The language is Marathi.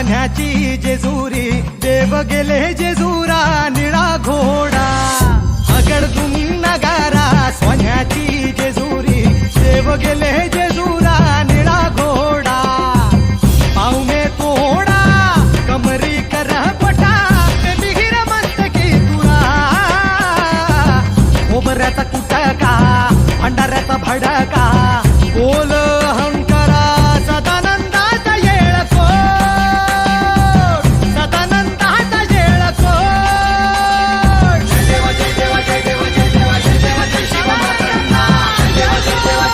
सोन्याची जेजुरी देव गेले जेजुरा निळा घोडा. अगडदुम नगारा सोन्याची जेजुरी देव गेले जेजुरा निळा घोडा. पाहुणे तोडा कमरी कर पटा विहीर मस्त मस्तकी तुरा ओबऱ्याचा कुटका भंडाऱ्याचा भडका बोल.